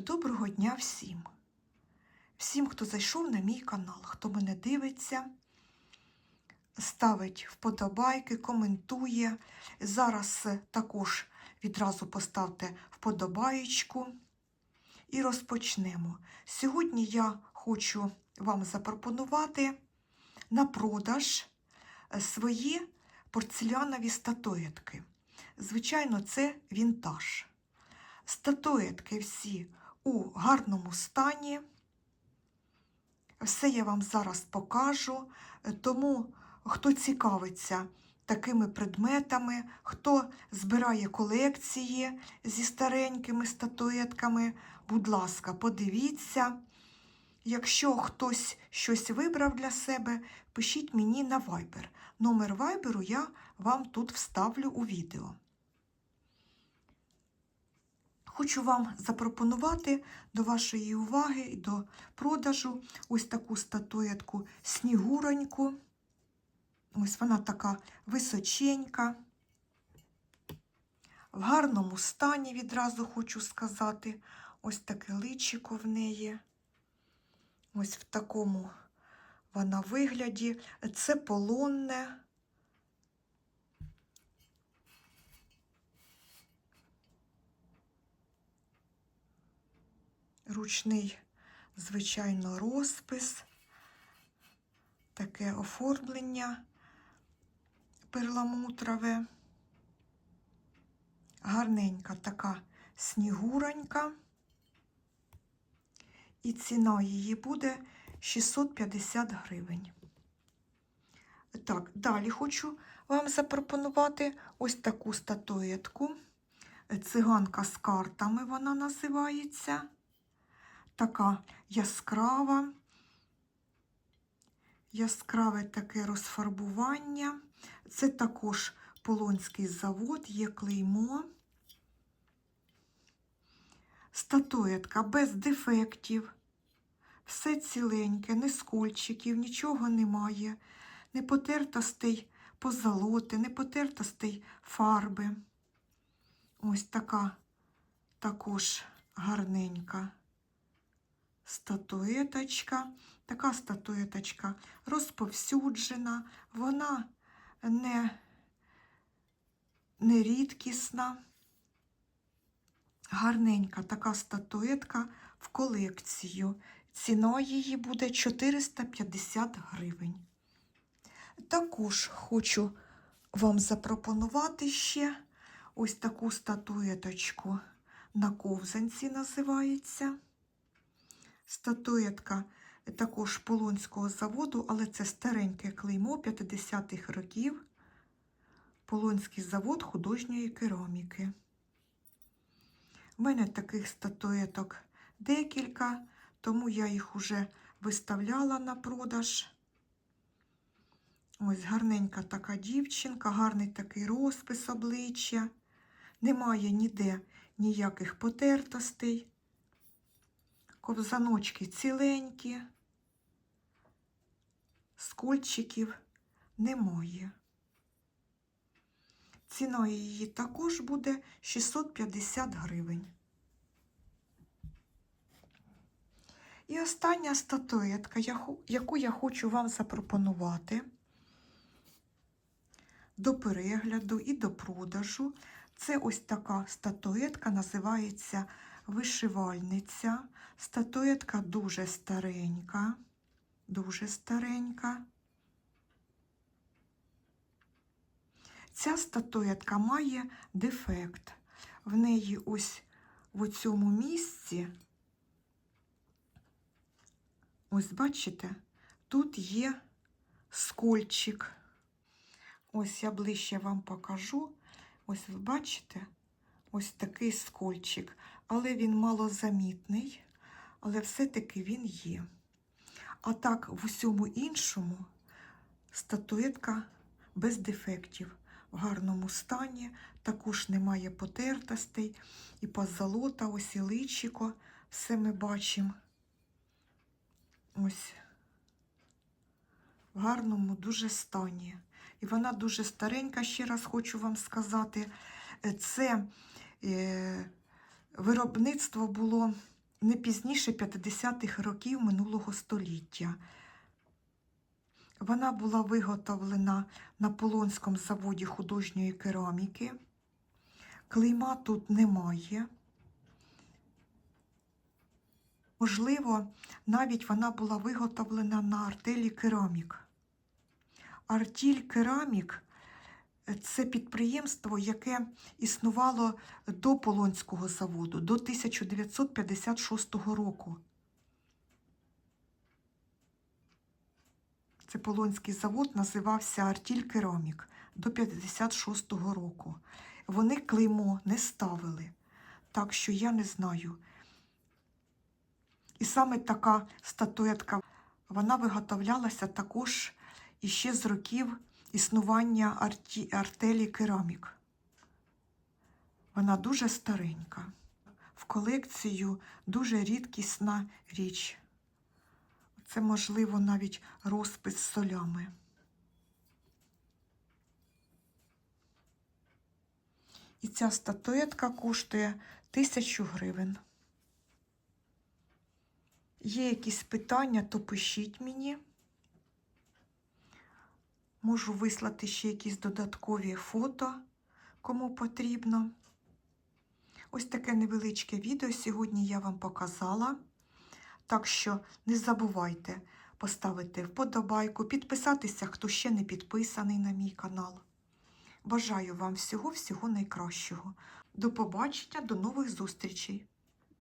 Доброго дня всім! Всім, хто зайшов на мій канал, хто мене дивиться, ставить вподобайки, коментує. Зараз також відразу поставте вподобаєчку і розпочнемо. Сьогодні я хочу вам запропонувати на продаж свої порцелянові статуетки. Звичайно, це вінтаж. Статуетки всі у гарному стані. Все я вам зараз покажу. Тому, хто цікавиться такими предметами, хто збирає колекції зі старенькими статуетками, будь ласка, подивіться. Якщо хтось щось вибрав для себе, пишіть мені на Viber. Номер Viber я вам тут вставлю у відео. Хочу вам запропонувати до вашої уваги і до продажу ось таку статуетку снігуроньку. Ось вона така височенька. В гарному стані відразу хочу сказати. Ось таке личико в неї. Ось в такому вона вигляді. Це полонне. Ручний, звичайно, розпис, таке оформлення перламутрове, гарненька така снігуронька, і ціна її буде 650 гривень. Так, далі хочу вам запропонувати ось таку статуетку. Циганка з картами вона називається така яскрава, яскраве таке розфарбування. Це також Полонський завод, є клеймо. Статуетка без дефектів, все ціленьке, не скольчиків, нічого немає, не потертостей позолоти, не потертостей фарби. Ось така також гарненька статуеточка. Така статуеточка розповсюджена, вона не, не рідкісна, гарненька така статуетка в колекцію. Ціна її буде 450 гривень. Також хочу вам запропонувати ще ось таку статуеточку на ковзанці називається. Статуетка також Полонського заводу, але це стареньке клеймо 50-х років. Полонський завод художньої кераміки. У мене таких статуеток декілька, тому я їх уже виставляла на продаж. Ось гарненька така дівчинка, гарний такий розпис обличчя. Немає ніде ніяких потертостей. Ковзаночки ціленькі, скольчиків немає. Ціна її також буде 650 гривень. І остання статуетка, яку я хочу вам запропонувати до перегляду і до продажу. Це ось така статуетка, називається вишивальниця. Статуетка дуже старенька, дуже старенька. Ця статуетка має дефект. В неї ось в цьому місці, ось бачите, тут є скольчик. Ось я ближче вам покажу. Ось ви бачите, ось такий скольчик, але він малозамітний, але все-таки він є. А так, в усьому іншому статуетка без дефектів, в гарному стані, також немає потертостей, і позолота, ось і личико, все ми бачимо. Ось в гарному дуже стані. І вона дуже старенька, ще раз хочу вам сказати. Це е, виробництво було не пізніше 50-х років минулого століття. Вона була виготовлена на Полонському заводі художньої кераміки. Клейма тут немає. Можливо, навіть вона була виготовлена на артелі керамік. Артіль керамік це підприємство, яке існувало до Полонського заводу, до 1956 року. Це Полонський завод називався Артіль Керамік до 56-го року. Вони клеймо не ставили, так що я не знаю. І саме така статуетка, вона виготовлялася також іще з років існування арті, артелі керамік. Вона дуже старенька. В колекцію дуже рідкісна річ. Це, можливо, навіть розпис солями. І ця статуетка коштує тисячу гривень. Є якісь питання, то пишіть мені. Можу вислати ще якісь додаткові фото, кому потрібно. Ось таке невеличке відео сьогодні я вам показала. Так що не забувайте поставити вподобайку, підписатися, хто ще не підписаний на мій канал. Бажаю вам всього-всього найкращого. До побачення, до нових зустрічей!